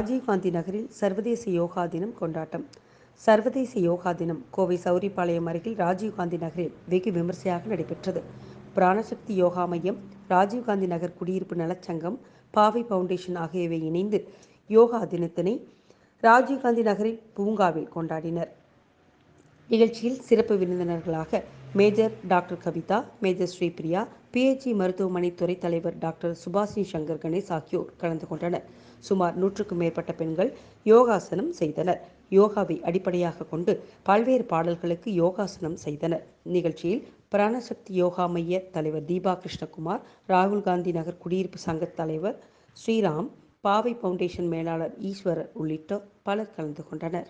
ராஜீவ்காந்தி நகரில் சர்வதேச யோகா தினம் கொண்டாட்டம். சர்வதேச யோகா தினம் கோவை சௌரிபாளையம் அருகில் ராஜீவ்காந்தி நகரில் வெகு விமர்சையாக நடைபெற்றது. பிராணசக்தி யோகா மையம் ராஜீவ்காந்தி நகர் குடியிருப்பு நலச்சங்கம் பாவை பவுண்டேஷன் ஆகியவை இணைந்து யோகா தினத்தினை ராஜீவ்காந்தி நகரில் பூங்காவில் கொண்டாடினர். நிகழ்ச்சியில் சிறப்பு விருந்தினர்களாக major doctor Kavitha major Sripriya PHC மருத்துவமனை துறை தலைவர் டாக்டர் சுபாஷினி சங்கர் கணேஷ் ஆகியோர் கலந்து கொண்டனர். சுமார் நூற்றுக்கும் மேற்பட்ட பெண்கள் யோகாசனம் செய்தனர். யோகாவை அடிப்படையாக கொண்டு பல்வேறு பாடல்களுக்கு யோகாசனம் செய்தனர். நிகழ்ச்சியில் பிராணசக்தி யோகா மைய தலைவர் தீபா கிருஷ்ணகுமார் ராகுல் காந்தி நகர் குடியிருப்பு சங்க தலைவர் ஸ்ரீராம் பாவை ஃபவுண்டேஷன் மேலாளர் ஈஸ்வரர் உள்ளிட்டோர் பலர் கலந்து கொண்டனர்.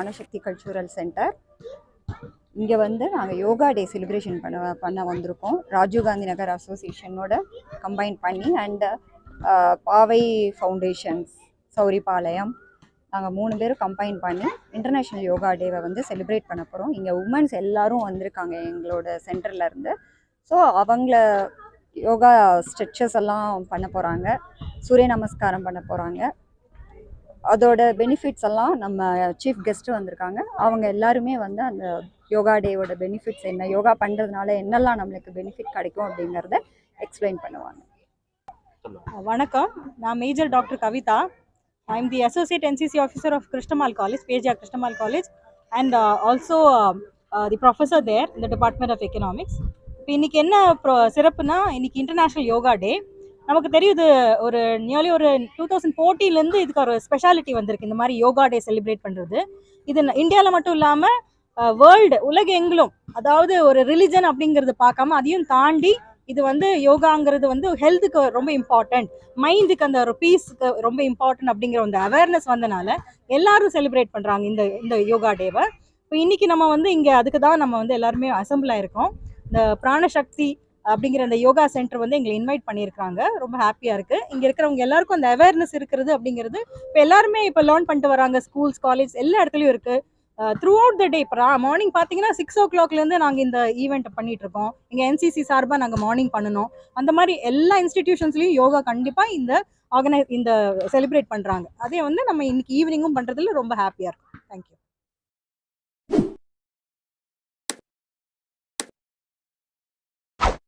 பிராணசக்தி கல்ச்சுரல் சென்டர் இங்கே வந்து நாங்கள் யோகா டே செலிப்ரேஷன் பண்ண பண்ண வந்திருக்கோம். ராஜீவ்காந்தி நகர் அசோசியேஷனோட கம்பைன் பண்ணி அண்டு பாவை ஃபவுண்டேஷன்ஸ் சௌரிபாளையம் நாங்கள் மூணு பேரும் கம்பைன் பண்ணி இன்டர்நேஷ்னல் யோகா டேவை வந்து செலிப்ரேட் பண்ண போகிறோம் இங்கே உமன்ஸ் எல்லோரும் வந்திருக்காங்க எங்களோட சென்டர்லேருந்து ஸோ அவங்கள யோகா ஸ்ட்ரெச்சஸ் எல்லாம் பண்ண போகிறாங்க சூரிய நமஸ்காரம் பண்ண போகிறாங்க அதோட பெனிஃபிட்ஸ் எல்லாம் நம்ம சீஃப் கெஸ்ட்டு வந்திருக்காங்க. அவங்க எல்லாருமே வந்து அந்த யோகா டேவோட பெனிஃபிட்ஸ் என்ன யோகா பண்ணுறதுனால என்னெல்லாம் நம்மளுக்கு பெனிஃபிட் கிடைக்கும் அப்படிங்கிறத எக்ஸ்பிளைன் பண்ணுவாங்க. வணக்கம். நான் major doctor Kavitha. I am the associate NCC officer of Krishnammal college பேஜா Krishnammal college and also the professor there இந்த டிபார்ட்மெண்ட் ஆஃப் எக்கனாமிக்ஸ் இப்போ இன்னைக்கு என்ன pro- சிறப்புனா இன்னைக்கு இன்டர்நேஷ்னல் யோகா டே நமக்கு தெரியுது ஒரு நியர்லி ஒரு டூ தௌசண்ட் ஃபோர்ட்டிலேருந்து இதுக்கு ஒரு ஸ்பெஷாலிட்டி வந்திருக்கு. இந்த மாதிரி யோகா டே செலிப்ரேட் பண்ணுறது இது இந்தியாவில் மட்டும் இல்லாமல் வேர்ல்டு உலக எங்கிலும் அதாவது ஒரு ரிலிஜன் அப்படிங்கிறது பார்க்காம அதையும் தாண்டி இது வந்து யோகாங்கிறது வந்து ஹெல்த்துக்கு ரொம்ப இம்பார்ட்டன்ட் மைண்டுக்கு அந்த ஒரு பீஸுக்கு ரொம்ப இம்பார்ட்டன்ட் அப்படிங்கிற அந்த அவேர்னஸ் வந்தனால எல்லாரும் செலிப்ரேட் பண்ணுறாங்க இந்த இந்த யோகா டேவை. இப்போ இன்னைக்கு நம்ம வந்து இங்கே அதுக்கு தான் நம்ம வந்து எல்லாருமே அசம்பிள் ஆயிருக்கோம். இந்த பிராணசக்தி அப்படிங்கிற அந்த யோகா சென்டர் வந்து எங்களை இன்வைட் பண்ணியிருக்காங்க ரொம்ப ஹாப்பியாக இருக்குது இங்கே இருக்கிறவங்க எல்லாருக்கும் அந்த அவேர்னஸ் இருக்கிறது அப்படிங்கிறது இப்போ எல்லாருமே இப்போ லேர்ன் பண்ணிட்டு வராங்க. ஸ்கூல்ஸ் காலேஜ் எல்லா இடத்துலையும் இருக்குது த்ரூ அவுட் த டே இப்போ மார்னிங் பார்த்தீங்கன்னா சிக்ஸ் ஓ கிளாக்லேருந்து நாங்கள் இந்த ஈவெண்ட் பண்ணிகிட்ருக்கோம் இருக்கோம். இங்கே என்சிசி சார்பாக நாங்கள் மார்னிங் பண்ணணும் அந்த மாதிரி எல்லா இன்ஸ்டிடியூஷன்ஸ்லையும் யோகா கண்டிப்பாக இந்த ஆர்கனை இந்த செலிப்ரேட் பண்ணுறாங்க அதே வந்து நம்ம இன்னைக்கு ஈவினிங்கும் பண்ணுறதுல ரொம்ப ஹாப்பியாக இருக்கும் தேங்க்யூ